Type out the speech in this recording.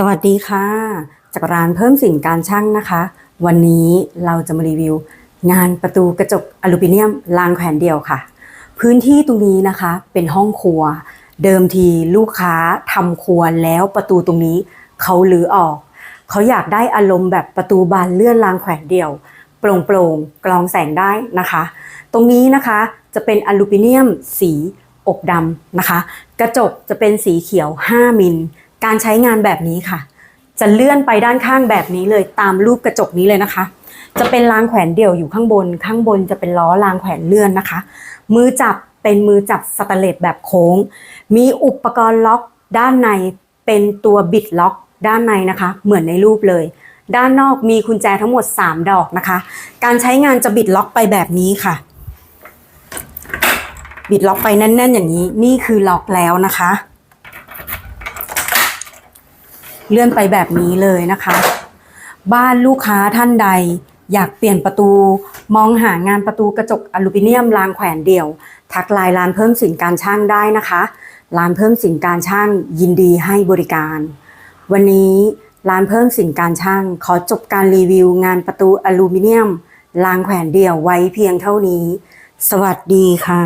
สวัสดีค่ะ จากร้านเพิ่มสิ่งการช่างนะคะ วันนี้เราจะมารีวิว งานประตูกระจกอลูมิเนียมรางแขวนเดียวค่ะ พื้นที่ตรงนี้นะคะเป็นห้องครัว เดิมทีลูกค้าทำครัวแล้วประตูตรงนี้เขาลือออก เขาอยากได้อารมณ์แบบประตูบานเลื่อนรางแขวนเดี่ยว โปร่งๆกรองแสงได้นะคะ ตรงนี้นะคะจะเป็นอลูมิเนียมสีอบดำนะคะ กระจกจะเป็นสีเขียว 5 มิล การใช้งานแบบนี้ค่ะ จะเลื่อนไปด้านข้างแบบนี้เลยตามรูปกระจกนี้เลยนะคะ จะเป็นรางแขวนเดี่ยวอยู่ข้างบน ข้างบนจะเป็นล้อรางแขวนเลื่อนนะคะ มือจับเป็นมือจับสแตเลสแบบโค้ง มีอุปกรณ์ล็อกด้านในเป็นตัวบิดล็อกด้านในนะคะ เหมือนในรูปเลย ด้านนอกมีกุญแจทั้งหมด 3 ดอกนะคะ การใช้งานจะบิดล็อกไปแบบนี้ค่ะ บิดล็อกไปแน่น ๆ อย่างนี้ นี่คือล็อกแล้วนะคะ เลื่อนไปแบบนี้เลยนะคะ บ้านลูกค้าท่านใด อยากเปลี่ยนประตู มองหางานประตูกระจกอลูมิเนียมรางแขวนเดี่ยว ทักไลน์ร้านเพิ่มสินการช่างได้นะคะร้านเพิ่มสินการช่างยินดีให้บริการ วันนี้ร้านเพิ่มสินการช่าง ขอจบการรีวิวงานประตูอลูมิเนียมรางแขวนเดี่ยวไว้เพียงเท่านี้ สวัสดีค่ะ